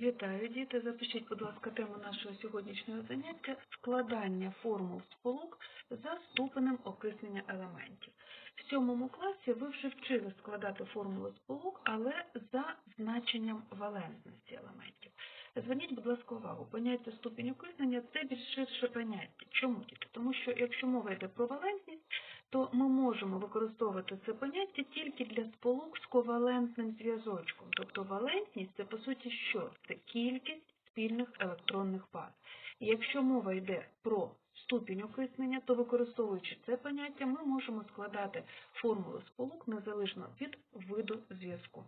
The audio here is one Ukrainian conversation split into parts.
Вітаю, діти. Запишіть, будь ласка, тему нашого сьогоднішнього заняття складання формул сполук за ступенем окиснення елементів. В сьомому класі ви вже вчили складати формули сполук, але за значенням валентності елементів. Зверніть, будь ласка, увагу, поняття ступінь окиснення це більш ширше поняття. Чому діти? Тому що якщо мова йде про валентність, то ми можемо використовувати це поняття тільки для сполук з ковалентним зв'язочком. Тобто валентність це по суті що? Це кількість спільних електронних пар. І якщо мова йде про ступінь окиснення, то використовуючи це поняття, ми можемо складати формули сполук незалежно від виду зв'язку.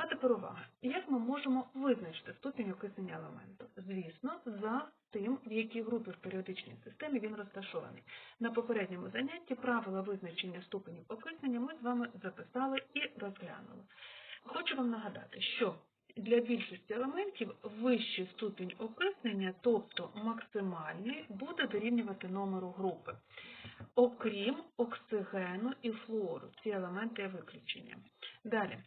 А тепер увага. Як ми можемо визначити ступінь окиснення елементу? Звісно, за тим, в якій групі в періодичній системі він розташований. На попередньому занятті правила визначення ступенів окиснення ми з вами записали і розглянули. Хочу вам нагадати, що для більшості елементів вищий ступінь окиснення, тобто максимальний, буде дорівнювати номеру групи. Окрім оксигену і флуору. Ці елементи є виключення. Далі.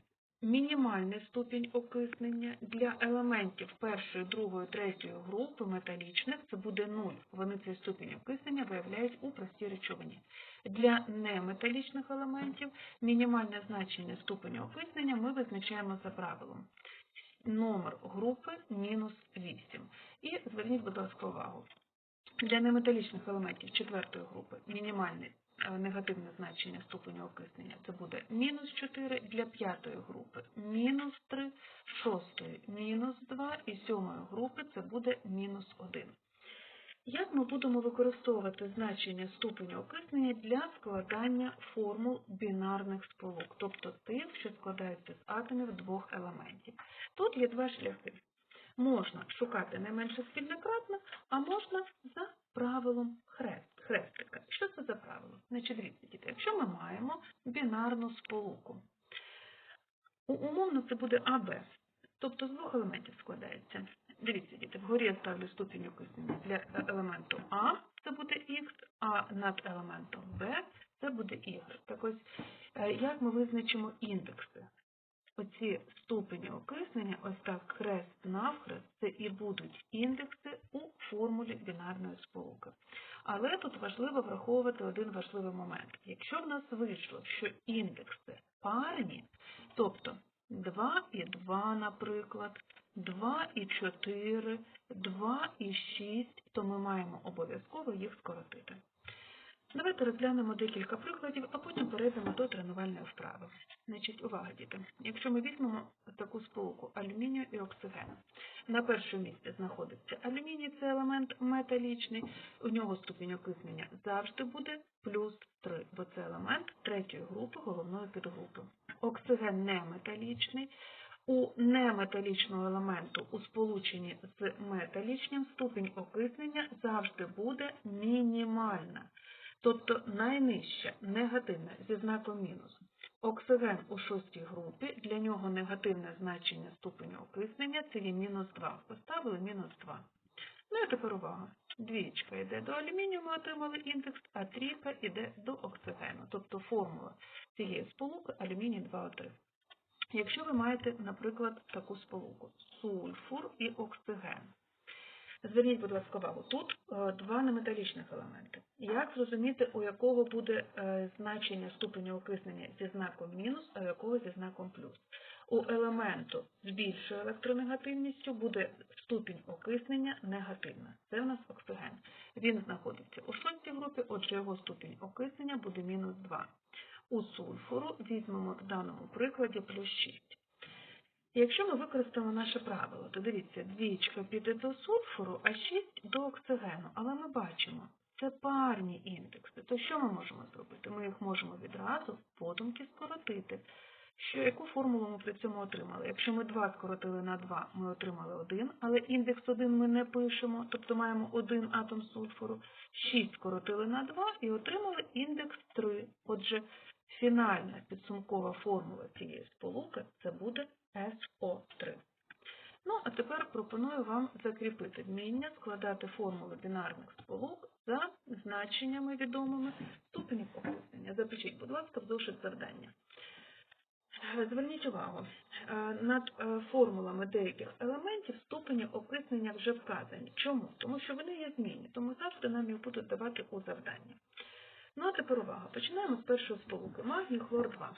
Мінімальний ступінь окиснення для елементів першої, другої, третьої групи металічних це буде 0. Вони цей ступінь окиснення виявляють у простій речовині. Для неметалічних елементів мінімальне значення ступеня окиснення ми визначаємо за правилом. Номер групи мінус 8. І зверніть, будь ласка, увагу. Для неметалічних елементів четвертої групи мінімальне е, негативне значення ступеню окиснення це буде мінус 4, для п'ятої групи мінус 3, шостої мінус 2 і сьомої групи це буде мінус 1. Як ми будемо використовувати значення ступеня окиснення для складання формул бінарних сполук, тобто тих, що складаються з атомів двох елементів? Тут є два шляхи. Можна шукати не менше а можна за правилом хрест, хрестика. Що це за правило? Значить, дивіться, діти, якщо ми маємо бінарну сполуку, умовно це буде АБ, тобто з двох елементів складається. Дивіться, діти, вгорі я ставлю ступінь окиснення для е, елементу А, це буде Х, а над елементом Б це буде Y. Так ось, е, як ми визначимо індекси? Оці ступені окиснення, ось так хрест навхрест, це і будуть індекси у формулі бінарної сполуки. Але тут важливо враховувати один важливий момент. Якщо в нас вийшло, що індекси парні, тобто 2 і 2, наприклад, 2 і 4, 2 і 6, то ми маємо обов'язково їх скоротити. Давайте розглянемо декілька прикладів, а потім перейдемо до тренувальної вправи. Значить, увага, діти. Якщо ми візьмемо таку сполуку алюмінію і оксигену, на першому місці знаходиться алюміній, це елемент металічний, у нього ступінь окиснення завжди буде плюс 3, бо це елемент третьої групи головної підгрупи. Оксиген неметалічний. У неметалічного елементу у сполученні з металічним ступінь окиснення завжди буде мінімальна, тобто найнижча, негативна, зі знаком мінус. Оксиген у шостій групі, для нього негативне значення ступеню окиснення це є мінус 2. Поставили мінус 2. Ну і тепер увага. Двічка йде до алюмінію, ми отримали індекс, а трійка йде до оксигену. Тобто формула цієї сполуки алюміній 2О3. Якщо ви маєте, наприклад, таку сполуку сульфур і оксиген. Зверніть, будь ласка, увагу, тут е, два неметалічних елементи. Як зрозуміти, у якого буде е, значення ступеню окиснення зі знаком мінус, а у якого зі знаком плюс? У елементу з більшою електронегативністю буде ступінь окиснення негативна. Це в нас оксиген. Він знаходиться у шостій групі, отже його ступінь окиснення буде мінус 2. У сульфуру візьмемо в даному прикладі плюс 6. Якщо ми використаємо наше правило, то дивіться, двічка піде до сульфуру, а 6 до оксигену. Але ми бачимо, це парні індекси. То що ми можемо зробити? Ми їх можемо відразу в подумки скоротити. Що, яку формулу ми при цьому отримали? Якщо ми 2 скоротили на 2, ми отримали 1, але індекс 1 ми не пишемо, тобто маємо 1 атом сульфуру. 6 скоротили на 2 і отримали індекс 3. Отже, фінальна підсумкова формула цієї сполуки це буде СО3. Ну, а тепер пропоную вам закріпити вміння складати формули бінарних сполук за значеннями відомими ступенів окиснення. Запишіть, будь ласка, в завдання. Зверніть увагу, е, над е, формулами деяких елементів ступені окиснення вже вказані. Чому? Тому що вони є змінні, тому завжди нам їх будуть давати у завданні. Ну а тепер увага. Починаємо з першої сполуки. Магній хлор 2.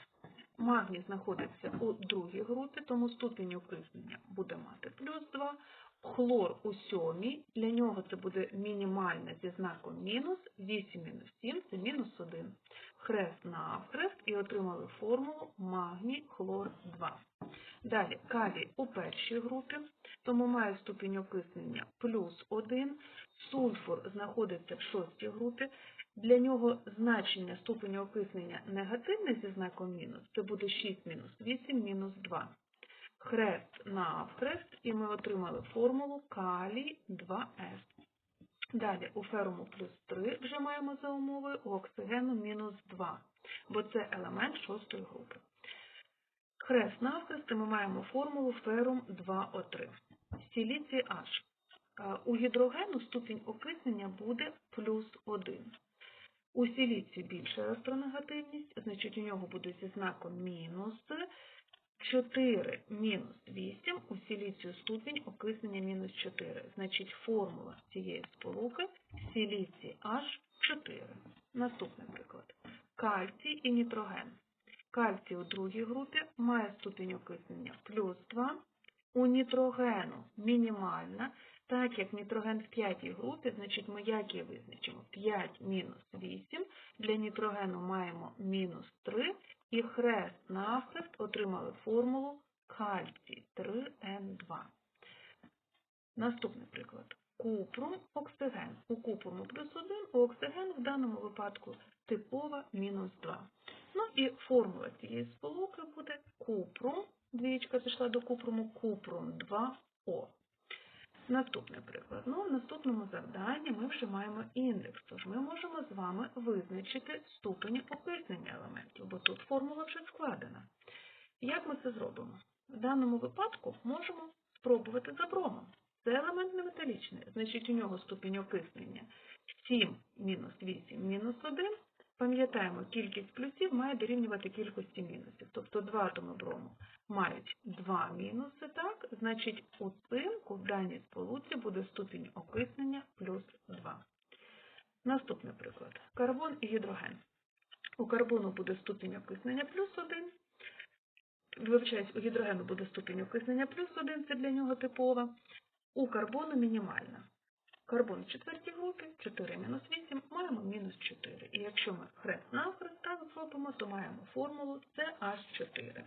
Магній знаходиться у другій групі, тому ступінь окиснення буде мати плюс 2. Хлор у сьомій, для нього це буде мінімальне зі знаком мінус, 8 мінус 7 це мінус 1. Хрест навхрест і отримали формулу магній хлор 2. Далі калій у першій групі, тому має ступінь окиснення плюс 1. Сульфур знаходиться в шостій групі, для нього значення ступеня окиснення негативне зі знаком мінус, це буде 6 мінус 8 мінус 2. Хрест навхрест, і ми отримали формулу калій 2С. Далі у феруму плюс 3 вже маємо за умовою, у оксигену мінус 2, бо це елемент шостої групи. Хрест навхрест, і ми маємо формулу ферум 2О3. Сіліцій H. Е, У гідрогену ступінь окиснення буде плюс 1. У сіліці більша електронегативність, значить у нього буде зі знаком мінус 4 мінус 8, у сіліцію ступінь окиснення мінус 4. Значить формула цієї сполуки сіліцій H4. Наступний приклад. Кальцій і нітроген. Кальцій у другій групі має ступінь окиснення плюс 2, у нітрогену мінімальна, так як нітроген в п'ятій групі, значить ми як її визначимо? 5 мінус 8, для нітрогену маємо мінус 3, і хрест навхрест отримали формулу кальцій 3Н2. Наступний приклад. Купрум, оксиген. У купруму плюс 1, у оксиген в даному випадку типова мінус 2. Ну і формула цієї сполуки буде купрум, двічка пішла до купруму, купрум 2О. Наступний приклад. Ну, в наступному завданні ми вже маємо індекс, тож ми можемо з вами визначити ступені окиснення елементів, бо тут формула вже складена. Як ми це зробимо? В даному випадку можемо спробувати за бромом. Це елемент неметалічний, значить у нього ступінь окиснення 7 мінус 8 мінус 1. Пам'ятаємо, кількість плюсів має дорівнювати кількості мінусів. Тобто два атоми брому мають 2 мінуси, так? Значить у цинку в даній сполуці буде ступінь окиснення плюс 2. Наступний приклад. Карбон і гідроген. У карбону буде ступінь окиснення плюс 1. Вибачаюсь, у гідрогену буде ступінь окиснення плюс 1, це для нього типова. У карбону мінімальна. Карбон в четвертій групі, 4 мінус 8, маємо мінус 4. І якщо ми хрест навхрест так зробимо, то маємо формулу CH4.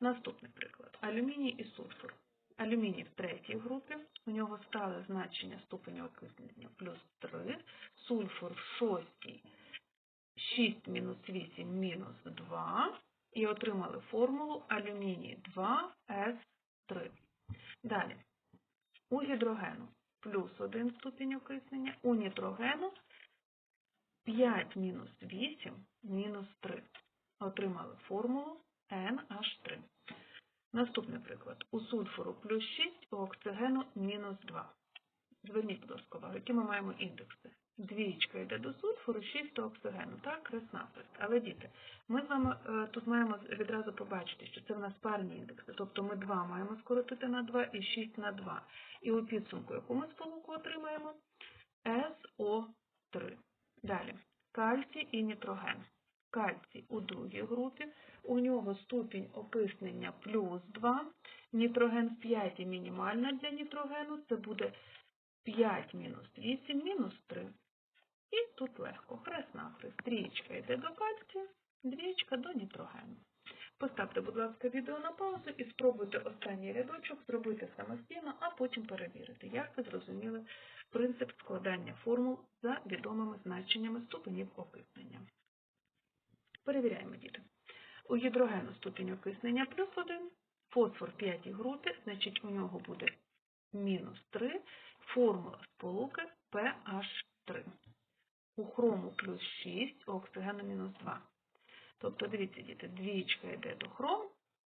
Наступний приклад. Алюміній і сульфур. Алюміній в третій групі, у нього стале значення ступеня окиснення плюс 3, сульфур в шостій 6 мінус 8 мінус 2, і отримали формулу алюміній 2С3. Далі, у гідрогену плюс 1 ступінь окиснення, у нітрогену 5 мінус 8 мінус 3. Отримали формулу NH3. Наступний приклад. У сульфуру плюс 6, у оксигену мінус 2. Зверніть, будь ласка, увагу, які ми маємо індекси. Двічка йде до сульфуру, 6 до оксигену, так, наприклад. Але, діти, ми з вами е, тут маємо відразу побачити, що це в нас парні індекси. Тобто ми 2 маємо скоротити на 2 і 6 на 2. І у підсумку, яку ми сполуку отримаємо? СО3. Далі. Кальцій і нітроген. Кальцій у другій групі, у нього ступінь окиснення плюс 2, нітроген в п'ятій мінімальна для нітрогену, це буде 5 мінус 8 мінус 3. І тут легко, хрест нахрест. Трієчка йде до кальцію, двічка до нітрогену. Поставте, будь ласка, відео на паузу і спробуйте останній рядочок зробити самостійно, а потім перевірити, як ви зрозуміли принцип складання формул за відомими значеннями ступенів окиснення. Перевіряємо, діти. У гідрогену ступінь окиснення плюс 1, фосфор в п'ятій групі, значить у нього буде мінус 3, формула сполуки pH3. У хрому плюс 6, у оксигену мінус 2. Тобто, дивіться, діти, двічка йде до хрому,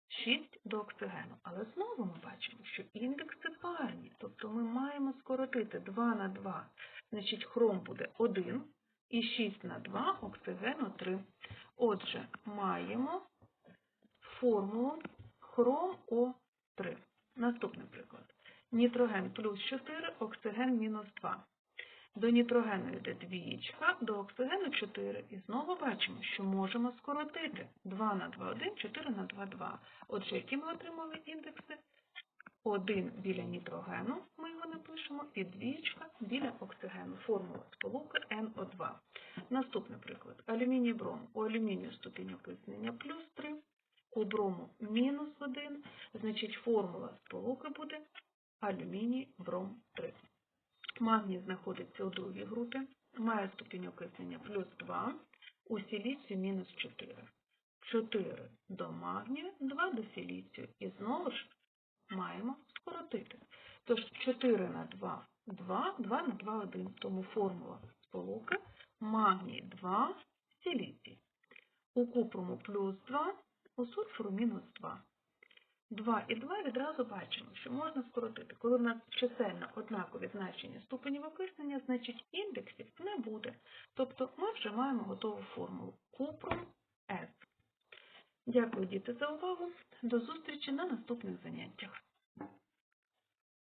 6 до оксигену. Але знову ми бачимо, що індекси парні. Тобто ми маємо скоротити 2 на 2. Значить, хром буде 1 і 6 на 2, оксигену 3. Отже, маємо формулу хром О3. Наступний приклад. Нітроген плюс 4, оксиген мінус 2. До нітрогену йде двічка, до оксигену 4. І знову бачимо, що можемо скоротити 2 на 2, 1, 4 на 2, 2. Отже, які ми отримали індекси? 1 біля нітрогену, ми його напишемо, і двічка біля оксигену. Формула сполуки NO2. Наступний приклад. Алюміній бром. У алюмінію ступінь окиснення плюс 3, у брому мінус 1, значить формула сполуки буде алюміній бром 3. Магній знаходиться у другій групі, має ступінь окиснення плюс 2, у силіцію мінус 4. 4 до магнію, 2 до силіцію. І знову ж маємо скоротити. Тож 4 на 2 – 2, 2 на 2 – 1. Тому формула сполуки магній 2, силіцій. У купруму плюс 2, у сульфуру мінус 2. 2 і 2 відразу бачимо, що можна скоротити. Коли в нас чисельно однакові значення ступенів окиснення, значить індексів не буде. Тобто ми вже маємо готову формулу купрум С. Дякую, діти, за увагу. До зустрічі на наступних заняттях.